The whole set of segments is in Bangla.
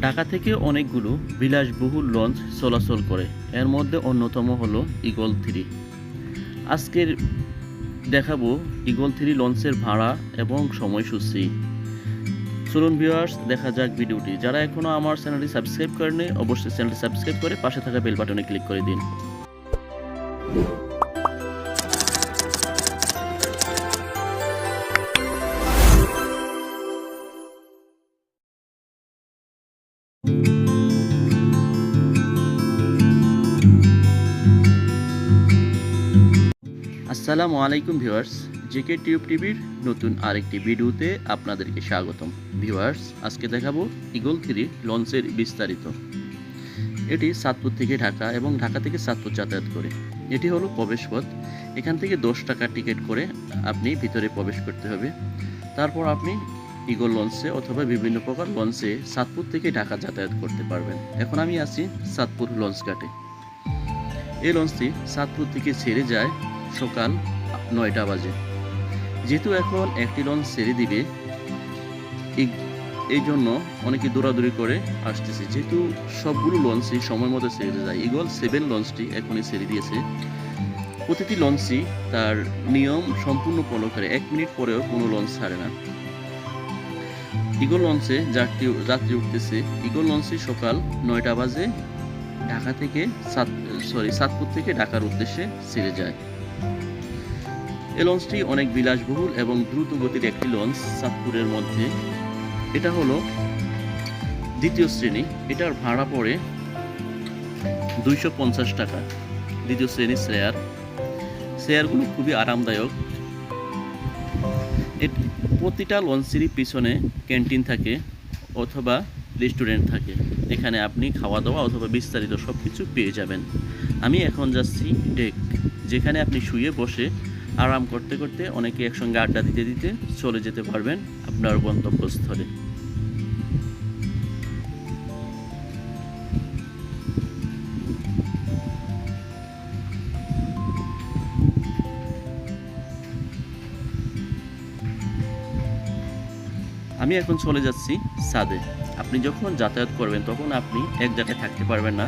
ঢাকা থেকে অনেকগুলো বিলাসবহুল লঞ্চ চলাচল করে। এর মধ্যে অন্যতম হলো ইগল থ্রি। আজকের দেখাবো ইগল থ্রি লঞ্চের ভাড়া এবং সময়সূচি। চলুন ভিউয়ার্স দেখা যাক ভিডিওটি। যারা এখনও আমার চ্যানেলটি সাবস্ক্রাইব করেনি অবশ্যই চ্যানেলটি সাবস্ক্রাইব করে পাশে থাকা বেল বাটনে ক্লিক করে দিন। আসসালামু আলাইকুম ভিউয়ার্স, জেকে টিউব টিভির নতুন আরেকটি ভিডিওতে আপনাদেরকে স্বাগতম। ভিউয়ার্স, আজকে দেখাবো ইগল থ্রি লঞ্চের বিস্তারিত। এটি সাতপুর থেকে ঢাকা এবং ঢাকা থেকে সাতপুর যাতায়াত করে। এটি হলো প্রবেশপথ। এখান থেকে দশ টাকার টিকিট করে আপনি ভিতরে প্রবেশ করতে হবে। তারপর আপনি ইগল লঞ্চে অথবা বিভিন্ন প্রকার লঞ্চে সাতপুর থেকে ঢাকা যাতায়াত করতে পারবেন। এখন আমি আছি সাতপুর লঞ্চ ঘাটে। এই লঞ্চটি সাতপুর থেকে ছেড়ে যায় সকাল নয়টা বাজে। যেহেতু এখন একটি লঞ্চ ছেড়ে দিবে, এই- জন্য অনেকে দৌড়াদৌড়ি করে আসতেছে। যেহেতু সবগুলো লঞ্চই সময় মতো ছেড়ে যায়। ইগল সেভেন লঞ্চটি এখনই ছেড়ে দিয়েছে। প্রতিটি লঞ্চই তার নিয়ম সম্পূর্ণ ফলো করে। এক মিনিট পরেও কোনো লঞ্চ ছাড়ে না। ইগল লঞ্চে যাত্রী যাত্রী উঠতেছে। ইগল লঞ্চে সকাল নয়টা বাজে ঢাকা থেকে সাত সরি সাতপুর থেকে ঢাকার উদ্দেশ্যে ছেড়ে যায়। এই লঞ্চটি অনেক বিলাসবহুল এবং দ্রুত গতির একটি লঞ্চ সাতপুরের মধ্যে। এটা হলো দ্বিতীয় শ্রেণি। এটার ভাড়া পড়ে দুইশো পঞ্চাশ টাকা। দ্বিতীয় শ্রেণির শেয়ার শেয়ারগুলো খুবই আরামদায়ক। প্রতিটা লঞ্চেরই পিছনে ক্যান্টিন থাকে অথবা রেস্টুরেন্ট থাকে। এখানে আপনি খাওয়া দাওয়া অথবা বিস্তারিত সব কিছু পেয়ে যাবেন। আমি এখন যাচ্ছি ডেক। যেখানে আপনি শুয়ে বসে আরাম করতে করতে অনেকে একসঙ্গে আড্ডা দিতে দিতে চলে যেতে পারবেন আপনার গন্তব্যস্থলে। আমি এখন চলে যাচ্ছি সাদে। আপনি যখন যাতায়াত করবেন তখন আপনি এক জায়গায় থাকতে পারবেন না।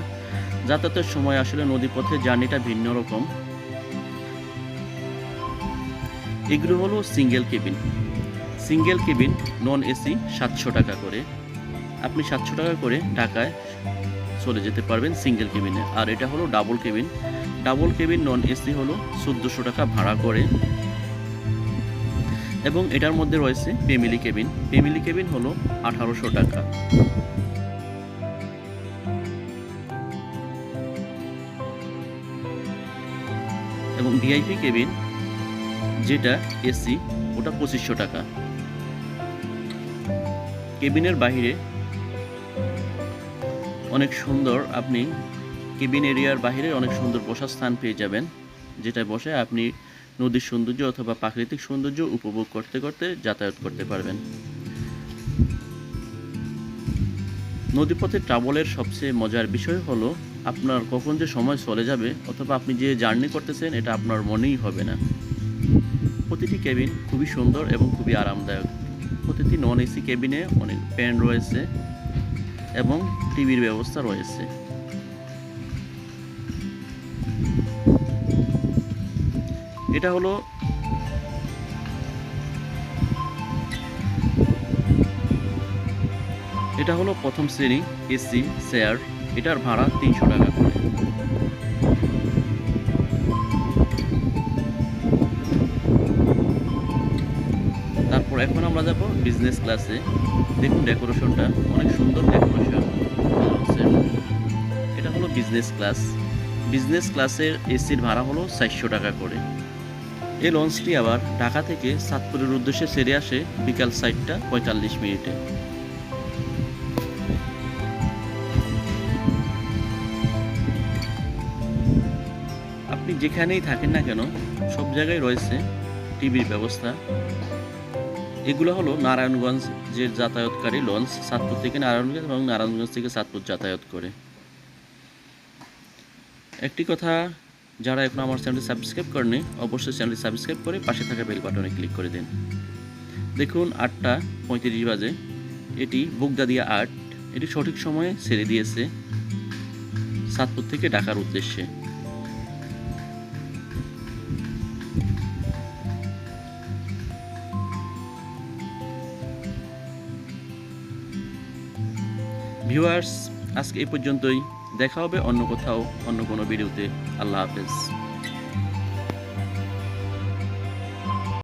যাতায়াতের সময় আসলে নদীপথে জার্নিটা ভিন্ন রকম। এগুলো হলো single cabin single cabin non AC সাতশো টাকা করে। আপনি সাতশো টাকা করে ঢাকায় চলে যেতে পারবেন সিঙ্গেল কেবিনে আর এটা হলো double cabin double cabin non AC হলো চোদ্দোশো টাকা ভাড়া করে। এবং এটার মধ্যে রয়েছে ফ্যামিলি কেবিন ফ্যামিলি কেবিন হলো আঠারোশো টাকা। এবং ভিআইপি কেবিন যেটা এসি ওটা পঁচিশশো টাকা। কেবিনের বাইরে অনেক সুন্দর আপনি কেবিন এরিয়ার বাইরে অনেক সুন্দর বসার স্থান পেয়ে যাবেন যেটায় বসে আপনি নদীর সৌন্দর্য অথবা প্রাকৃতিক সৌন্দর্য উপভোগ করতে করতে যাতায়াত করতে পারবেন। নদীপথে ট্রাভেলের সবচেয়ে মজার বিষয় হলো আপনার কখন যে সময় চলে যাবে অথবা আপনি যে জার্নি করতেছেন, এটা আপনার মনেই হবে না। প্রতিটি কেবিন খুবই সুন্দর এবং খুবই আরামদায়ক। প্রতিটি নন এসি কেবিনে অনেক ফ্যান রয়েছে এবং টিভির ব্যবস্থা রয়েছে। এটা হলো এটা হলো প্রথম শ্রেণি এসি চেয়ার এটার ভাড়া তিনশো টাকা। তারপর এখন আমরা যাব বিজনেস ক্লাসে দেখুন ডেকোরেশনটা অনেক সুন্দর ডেকোরেশন এটা হলো বিজনেস ক্লাস বিজনেস ক্লাসের এসির ভাড়া হলো চারশো টাকা করে। এই লঞ্চটি আবার ঢাকা থেকে সাতপুরের উদ্দেশ্যে ছেড়ে আসে বিকাল সাতটা পঁয়তাল্লিশ মিনিটে। আপনি যেখানেই থাকেন না কেন, সব জায়গায় রয়েছে টিভির ব্যবস্থা। এগুলো হলো নারায়ণগঞ্জ যে যাতায়াতকারী লঞ্চ, সাতপুর থেকে নারায়ণগঞ্জ এবং নারায়ণগঞ্জ থেকে সাতপুর যাতায়াত করে। একটি কথা যারা এখন আমার চ্যানেলটি সাবস্ক্রাইব করেনি অবশ্যই চ্যানেলটি সাবস্ক্রাইব করে পাশে থাকা বেল বাটনে ক্লিক করে দিন। দেখুন, আটটা পঁয়ত্রিশ বাজে। এটি বুকদাদিয়া আট। এটি সঠিক সময়ে ছেড়ে দিয়েছে সাতপুর থেকে ঢাকার উদ্দেশ্যে। ভিউয়ার্স আজকে এই পর্যন্তই। দেখা হবে অন্য কোথাও অন্য কোনো ভিডিওতে। আল্লাহ হাফেজ।